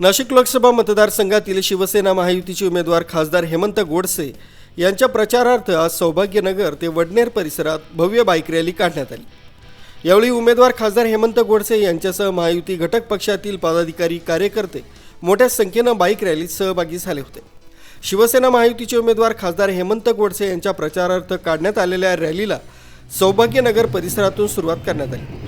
नाशिक लोकसभा मतदारसंघातील शिवसेना महायुतीचे उमेदवार खासदार हेमंत गोडसे यांच्या प्रचारार्थ आज सौभाग्यनगर ते वडनेर परिसरात भव्य बाईक रॅली काढण्यात आली. यावेळी उमेदवार खासदार हेमंत गोडसे यांच्यासह महायुती घटक पक्षातील पदाधिकारी कार्यकर्ते मोठ्या संख्येनं बाईक रॅलीत सहभागी झाले होते. शिवसेना महायुतीचे उमेदवार खासदार हेमंत गोडसे यांच्या प्रचारार्थ काढण्यात आलेल्या रॅलीला सौभाग्यनगर परिसरातून सुरुवात करण्यात आली.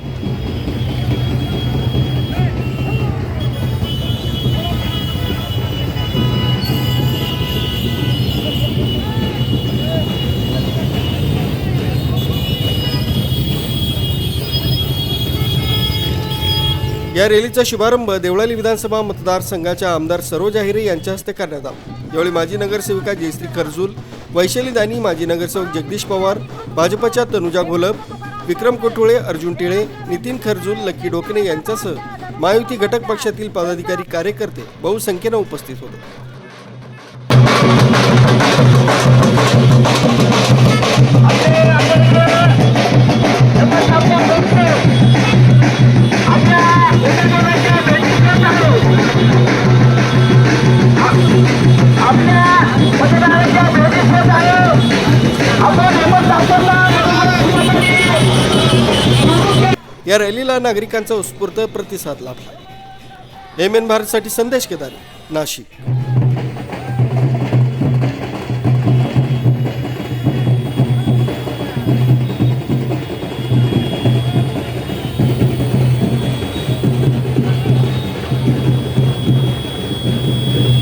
या रॅलीचा शुभारंभ देवळाली विधानसभा मतदारसंघाच्या आमदार सरोज आहिरे यांच्या हस्ते करण्यात आला. यावेळी माजी नगरसेविका जयश्री खरजूल वैशाली दानी माजी नगरसेवक जगदीश पवार भाजपच्या तनुजा घोलप विक्रम कोठोळे अर्जुन टिळे नितीन खरजूल लक्की डोकणे यांच्यासह महायुती घटक पक्षातील पदाधिकारी कार्यकर्ते बहुसंख्येनं उपस्थित होते. या रॅलीला नागरिकांचा उत्स्फूर्त प्रतिसाद लाभला. एम एन भारतसाठी संदेश केदारी नाशिक.